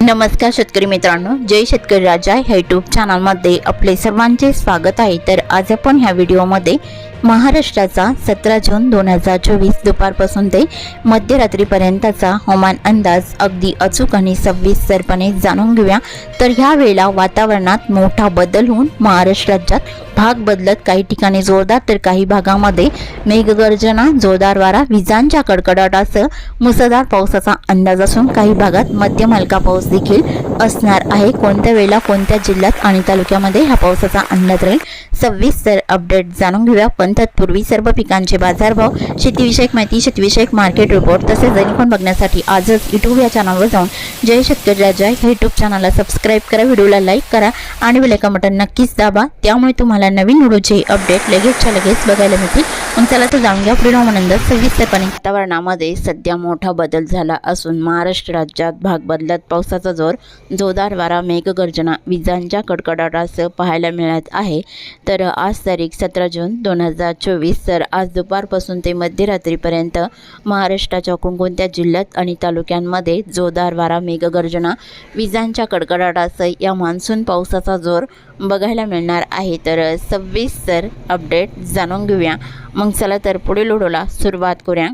नमस्कार शेतकरी मित्रांनो जय शेतकरी राजा ह्या यूट्यूब चॅनलमध्ये आपले सर्वांचे स्वागत आहे. तर आज आपण ह्या व्हिडिओमध्ये महाराष्ट्राचा सतरा जून दोन हजार चोवीस दुपारपासून ते मध्यरात्रीपर्यंतचा हवामान अंदाज अगदी अचूक आणि सविस्तरपणे जाणून घेऊया. तर ह्या वेळेला वातावरणात मोठा बदल होऊन महाराष्ट्र राज्यात भाग बदलत काही ठिकाणी जोरदार तर काही भागामध्ये मेघगर्जना जोरदार वारा विजांच्या कडकडाटासह मुसळधार पावसाचा अंदाज असून काही भागात मध्यम हलका पाऊस देखील असणार आहे. कोणत्या वेळेला कोणत्या जिल्ह्यात आणि तालुक्यामध्ये ह्या पावसाचा अंदाज राहील? सविस्तर अपडेट जाणून घेऊया. पण तत्पूर्वी सर्व पिकांचे बाजारभाव शेतीविषयक माहिती शेतीविषयक मार्केट रिपोर्ट तसेच पण बघण्यासाठी आजच युट्यूब या चॅनलवर जाऊन जय शेतकरी राजा ह्या युट्यूब चॅनलला सबस्क्राईब करा. व्हिडिओला लाईक करा आणि बेलायका बटन नक्कीच दाबा. त्यामुळे तुम्हाला नवीन व्हिडिओचे अपडेट लगेचच्या लगेच बघायला मिळतील. मग चला तर जाणून घ्या. पुढील नंतर सविस्तरपणे वातावरणामध्ये सध्या मोठा बदल झाला असून महाराष्ट्र राज्यात भाग बदलत पावसाचा जोर जोरदार वारा मेघगर्जना विजांच्या कडकडाटासह पाहायला मिळत आहे. तर आज तारीख सतरा जून दोन हजार चोवीस तर आज दुपारपासून ते मध्यरात्रीपर्यंत महाराष्ट्राच्या कोणकोणत्या जिल्ह्यात आणि तालुक्यांमध्ये जोरदार वारा मेघगर्जना विजांच्या कडकडाटासह या मान्सून पावसाचा जोर बघायला मिळणार आहे. तर सव्वीस तर अपडेट जाणून घेऊया. मग चला तर पुढील व्हिडिओला सुरुवात करूया.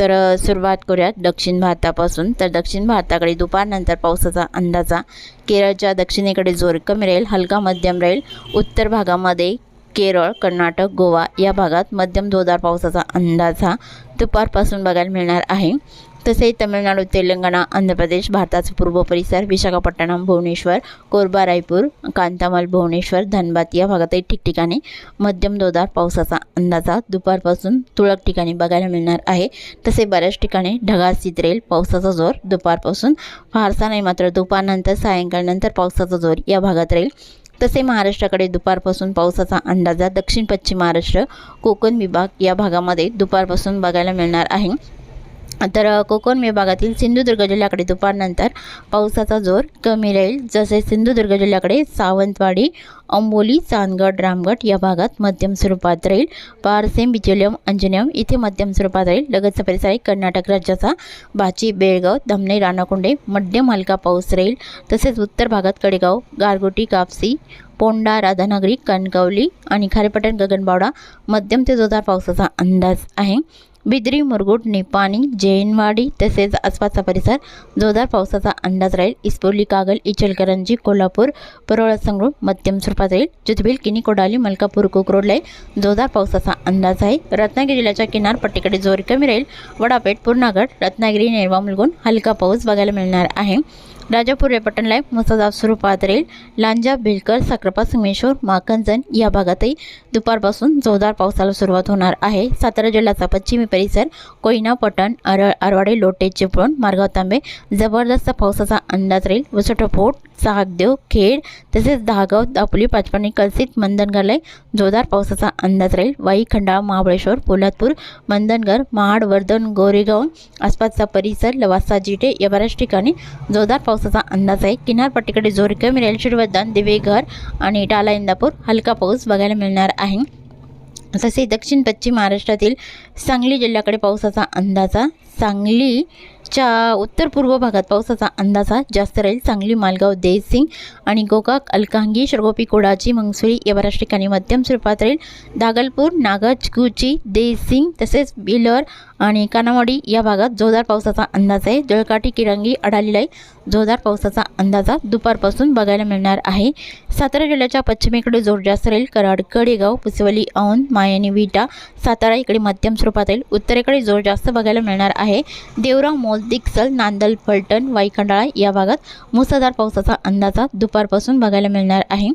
तर सुरुवात करूयात दक्षिण भारतापासून. तर दक्षिण भारताकडे दुपारनंतर पावसाचा अंदाजा केरळच्या दक्षिणेकडे जोर कमी राहील हलका मध्यम राहील. उत्तर भागामध्ये केरळ कर्नाटक गोवा या भागात मध्यम जोरदार पावसाचा अंदाज हा दुपारपासून बघायला मिळणार आहे. तसेच तमिळनाडू तेलंगणा आंध्र प्रदेश भारताचा पूर्व परिसर विशाखापट्टणम भुवनेश्वर कोरबा रायपूर कांतामल भुवनेश्वर धनबाद या भागातही ठिकठिकाणी मध्यम जोरदार पावसाचा अंदाजा दुपारपासून तुरळक ठिकाणी बघायला मिळणार आहे. तसे बऱ्याच ठिकाणी ढगाळ स्थित पावसाचा जोर दुपारपासून फारसा नाही मात्र दुपारनंतर सायंकाळनंतर पावसाचा जोर या भागात राहील. तसे महाराष्ट्राकडे दुपारपासून पावसाचा अंदाजा दक्षिण पश्चिम महाराष्ट्र कोकण विभाग या भागामध्ये दुपारपासून बघायला मिळणार आहे. तर कोकण विभागातील सिंधुदुर्ग जिल्ह्याकडे दुपारनंतर पावसाचा जोर कमी राहील. जसे सिंधुदुर्ग जिल्ह्याकडे सावंतवाडी अंबोली चांदगड रामगड या भागात मध्यम स्वरूपात राहील. पारसेम बिचोलियम अंजनियम इथे मध्यम स्वरूपात राहील. लगतचा परिसर आहे कर्नाटक राज्याचा. बाची बेळगाव धमणे राणाकुंडे मध्यम हलका पाऊस राहील. तसेच उत्तर भागात कडेगाव गारगोटी कापसी पोंडा राधानगरी कणकवली आणि खारेपटण गगनबावडा मध्यम ते जोरदार पावसाचा अंदाज आहे. बिद्री मुरगुड निपाणी जैनवाडी तसेच आसपासचा परिसर जोरदार पावसाचा अंदाज राहील. इस्पोली कागल इचलकरंजी कोल्हापूर परोळा संगरूळ मध्यम स्वरूपात राहील. जुतबिल किनी कोडाली मलकापूर कोकरोडला जोरदार पावसाचा अंदाज आहे. रत्नागिरी जिल्ह्याच्या किनारपट्टीकडे जोर कमी राहील. वडापेठ पूर्णागड रत्नागिरी नेरवा मुलगून हलका पाऊस बघायला मिळणार आहे. राजापूर रेपटणला मुसळधार स्वरूपात राहील लांजा भिलकर साक्रपा संगमेश्वर माकंजन या भागातही दुपारपासून जोरदार पावसाला सुरुवात होणार आहे. सातारा जिल्ह्याचा पश्चिमी परिसर कोयना पटण अरळ आरवाडे लोटे चिपळूण मार्गाव तांबे जबरदस्त पावसाचा अंदाज राहील. वसोटा फोर्ट खेड तसेच दहागाव दापोली पाचपाणी कलसित मंदनगरला जोरदार पावसाचा अंदाज राहील. वाई खंडाळा महाबळेश्वर पोलादपूर मंदनगर महाड वर्धन गोरेगाव आसपासचा परिसर लवासा जिटे या बऱ्याच ठिकाणी जोरदार पावसाचा अंदाज आहे. किनारपट्टीकडे जोर कमी राहील दिवेघर आणि टाला इंदापूर हलका पाऊस बघायला मिळणार आहे. तसे दक्षिण पश्चिम महाराष्ट्रातील सांगली जिल्ह्याकडे पावसाचा अंदाजा सांगलीच्या उत्तर पूर्व भागात पावसाचा अंदाजा जास्त राहील. सांगली मालगाव देसिंग आणि गोकाक अलकांगी शर्गोपी कोडाची मंगसुरी या बऱ्याच ठिकाणी मध्यम स्वरूपात राहील. दागलपूर नागज देसिंग तसेच बिलर आणि कानावाडी या भागात जोरदार पावसाचा अंदाज आहे. जळकाठी किरंगी अडालीलाई जोरदार पावसाचा अंदाजा दुपारपासून बघायला मिळणार आहे. सातारा जिल्ह्याच्या पश्चिमेकडे जोर जास्त राहील. कराड कडेगाव पुसवली औंध मायानी विटा सातारा इकडे मध्यम स्वरूपात येईल उत्तरेकडे जोर जास्त बघायला मिळणार आहे. देवराव मोल दिक्सल नांदल फलटण वाईखंडाळा या भागात मुसळधार पावसाचा अंदाजा दुपारपासून बघायला मिळणार आहे.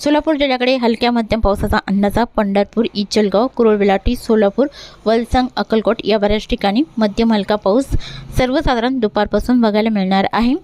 सोलापूर जिल्ह्याकडे हलक्या मध्यम पावसाचा अंदाजा पंढरपूर इचलगाव कुरोळबेलाटी सोलापूर वलसंग अक्कलकोट या बऱ्याच ठिकाणी मध्यम हलका पाऊस सर्वसाधारण दुपारपासून बघायला मिळणार आहे.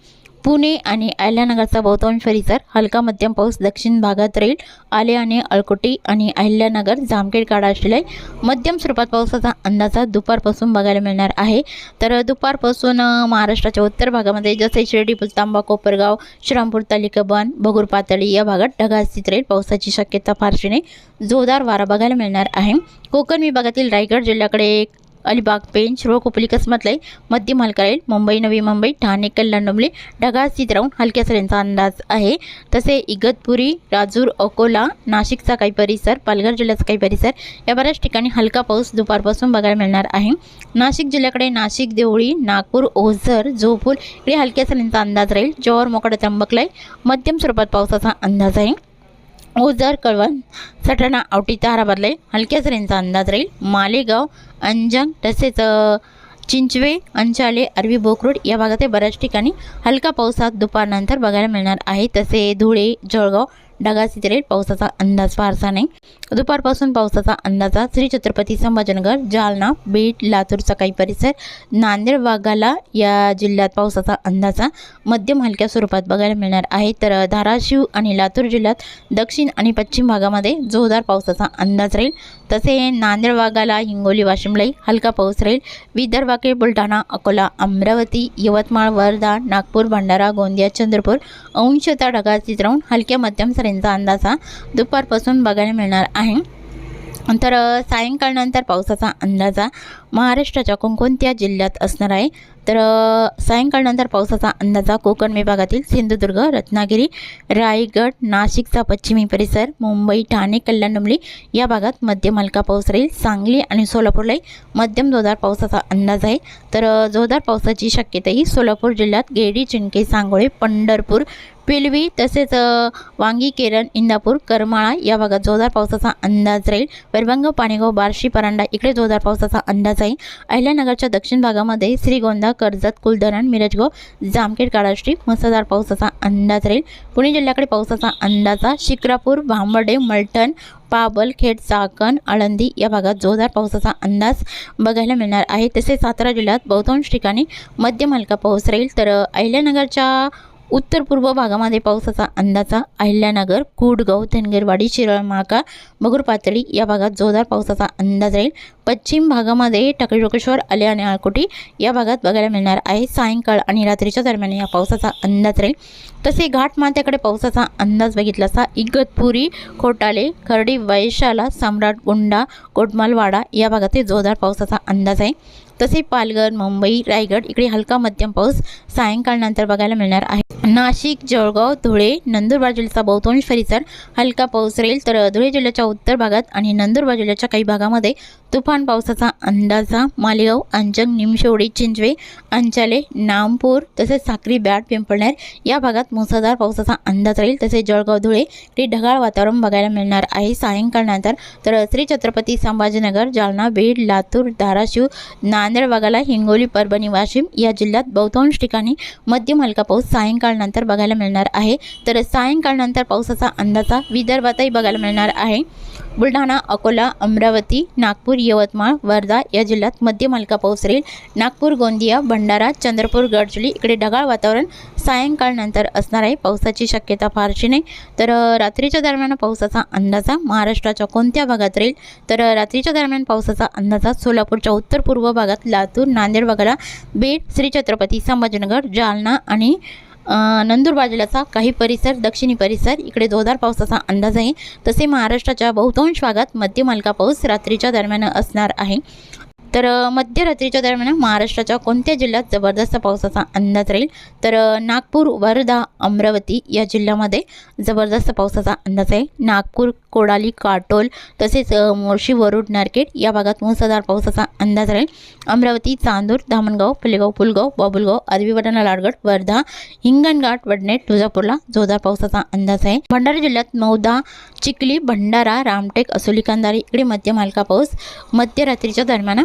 पुणे आणि अहिल्यानगरचा बहुतांश परिसर हलका मध्यम पाऊस दक्षिण भागात राहील आले आणि अळकोटी आणि अहिल्यानगर जामखेड काढा असलेला मध्यम स्वरूपात पावसाचा अंदाजा दुपारपासून बघायला मिळणार आहे. तर दुपारपासून महाराष्ट्राच्या उत्तर भागामध्ये जसे शिर्डी पुलतांबा कोपरगाव श्रीरामपूर बन भगूर पातळी या भागात ढगास्थित राहील पावसाची शक्यता फारशी नाही. जोरदार वारा बघायला मिळणार आहे. कोकण विभागातील रायगड जिल्ह्याकडे अलिबाग पेंच रोकोपली कसमतलाई मध्यम हलका राहील मुंबई नवी मुंबई ठाणे कल्याण डोंबले ढगाळ स्थित राहून हलक्या सरींचा अंदाज आहे. तसे इगतपुरी राजूर अकोला नाशिकचा काही परिसर पालघर जिल्ह्याचा काही परिसर या बऱ्याच ठिकाणी हलका पाऊस दुपारपासून बघायला मिळणार आहे. नाशिक जिल्ह्याकडे नाशिक देवळी नागपूर ओझर जोपूर इकडे हलक्या सरींचा अंदाज राहील. जव्हार मोकडा त्र्यंबकलाई मध्यम स्वरूपात पावसाचा अंदाज आहे. ओझर कळवण सटाणा आवटी ताराबादले हलक्या सरींचा अंदाज राहील. मालेगाव अंजंग तसेच चिंचवे अंचाले अरवी बोकरूड या भागात बऱ्याच ठिकाणी हलका पावसात दुपारनंतर बघायला मिळणार आहे. तसे धुळे जळगाव ढगाळ राहील पावसाचा अंदाज फारसा नाही. दुपारपासून पावसाचा अंदाजा श्री छत्रपती संभाजीनगर जालना बीड लातूरचा काही परिसर नांदेड वाघाला या जिल्ह्यात पावसाचा अंदाजा मध्यम हलक्या स्वरूपात बघायला मिळणार आहे. तर धाराशिव आणि लातूर जिल्ह्यात दक्षिण आणि पश्चिम भागामध्ये जोरदार पावसाचा अंदाज राहील. तसे नांदेड वाघाला हिंगोली वाशिमलाही हलका पाऊस राहील. विदर्भाकडे बुलढाणा अकोला अमरावती यवतमाळ वर्धा नागपूर भंडारा गोंदिया चंद्रपूर अंशतः ढगाळ राहून हलक्या मध्यम सरींचा अंदाजा दुपारपासून बघायला मिळणार आहे. तर सायंकाळनंतर पावसाचा अंदाजा महाराष्ट्राच्या कोणकोणत्या जिल्ह्यात असणार आहे? तर सायंकाळनंतर पावसाचा अंदाजा कोकण विभागातील सिंधुदुर्ग रत्नागिरी रायगड नाशिकचा पश्चिमी परिसर मुंबई ठाणे कल्याण डोंबिवली या भागात मध्यम हलका पाऊस राहील. सांगली आणि सोलापूरलाही मध्यम जोरदार पावसाचा अंदाज आहे. तर जोरदार पावसाची शक्यताही सोलापूर जिल्ह्यात गेडी चिंके सांगोळे पंढरपूर पिलवी तसेच वांगी केरण इंदापूर करमाळा या भागात जोरदार पावसाचा अंदाज राहील. वैरभंग पाणेगाव बार्शी परांडा इकडे जोरदार पावसाचा अंदाज आहे. अहिल्यानगरच्या दक्षिण भागामध्ये श्रीगोंदा कर्जत कुलधरण मिरजगाव जामखेड काळाश्री मुसळधार पावसाचा अंदाज राहील. पुणे जिल्ह्याकडे पावसाचा अंदाजा शिक्रापूर भांबर्डे मलठण पाबल खेड चाकण आळंदी या भागात जोरदार पावसाचा अंदाज बघायला मिळणार आहे. तसेच सातारा जिल्ह्यात बहुतांश ठिकाणी मध्यम हलका पाऊस राहील. तर अहिल्यानगरच्या उत्तर पूर्व भागामध्ये पावसाचा अंदाजा अहिल्यानगर कुडगाव धनगरवाडी शिरळ माका मगूर पातळी या भागात जोरदार पावसाचा अंदाज राहील. पश्चिम भागामध्ये टकळटोकेश्वर आले आणि आळकोटी या भागात बघायला मिळणार आहे. सायंकाळ आणि रात्रीच्या दरम्यान या पावसाचा अंदाज राहील. तसे घाटमाथ्याकडे पावसाचा अंदाज बघितला असता इगतपुरी खोटाले खर्डी वैशाला सम्राट गुंडा कोटमालवाडा या भागात जोरदार पावसाचा अंदाज आहे. तसे पालघर मुंबई रायगड इकडे हलका मध्यम पाऊस सायंकाळनंतर बघायला मिळणार आहे. नाशिक जळगाव धुळे नंदुरबार जिल्ह्याचा बहुतांश परिसर हलका पाऊस राहील. तर धुळे जिल्ह्याच्या उत्तर भागात आणि नंदुरबार जिल्ह्याच्या काही भागामध्ये तुफान पावसाचा अंदाजा. मालेगाव अंजंग निमशेवडी चिंचवे अंचाले नामपूर तसेच साक्री बॅट पिंपळनेर या भागात मुसळधार पावसाचा अंदाज राहील. तसेच जळगाव धुळे इकडे ढगाळ वातावरण बघायला मिळणार आहे. सायंकाळनंतर तर श्री छत्रपती संभाजीनगर जालना बीड लातूर धाराशिव नांदेड भागाला हिंगोली परभणी वाशिम या जिल्ह्यात बहुतांश ठिकाणी मध्यम हलका पाऊस सायंकाळ सायंकाळनंतर बघायला मिळणार आहे. तर सायंकाळनंतर पावसाचा अंदाजा विदर्भातही बघायला मिळणार आहे. बुलढाणा अकोला अमरावती नागपूर यवतमाळ वर्धा या जिल्ह्यात मध्यम हलका पाऊस राहील. नागपूर गोंदिया भंडारा चंद्रपूर गडचिरोली इकडे ढगाळ वातावरण सायंकाळनंतर असणार आहे. पावसाची शक्यता फारशी नाही. तर रात्रीच्या दरम्यान पावसाचा अंदाजा महाराष्ट्राच्या कोणत्या भागात राहील? तर रात्रीच्या दरम्यान पावसाचा अंदाजा सोलापूरच्या उत्तर पूर्व भागात लातूर नांदेड वगैरे बीड श्री छत्रपती संभाजीनगर जालना आणि नंदुरबार जिल्ह्याचा काही परिसर दक्षिणी परिसर इकडे जोरदार पावसाचा अंदाज आहे. तसे महाराष्ट्राच्या बहुतांश भागात मध्यम हलका पाऊस रात्रीच्या दरम्यान असणार आहे. तर मध्यरात्रीच्या दरम्यान महाराष्ट्राच्या कोणत्या जिल्ह्यात जबरदस्त पावसाचा अंदाज राहील? तर नागपूर वर्धा अमरावती या जिल्ह्यामध्ये जबरदस्त पावसाचा अंदाज आहे. नागपूर कोडाली काटोल तसेच मोर्शी वरुड नारकेट या भागात मुसळधार पावसाचा अंदाज राहील. अमरावती चांदूर धामणगाव फुलेगाव पुलगाव बाबुलगाव आरवी वडाणा लाडगड वर्धा हिंगणघाट वडनेट तुळजापूरला जोरदार पावसाचा अंदाज आहे. भंडारा जिल्ह्यात मौदा चिखली भंडारा रामटेक असोली कंधारी इकडे मध्य मालका पाऊस मध्यरात्रीच्या दरम्यान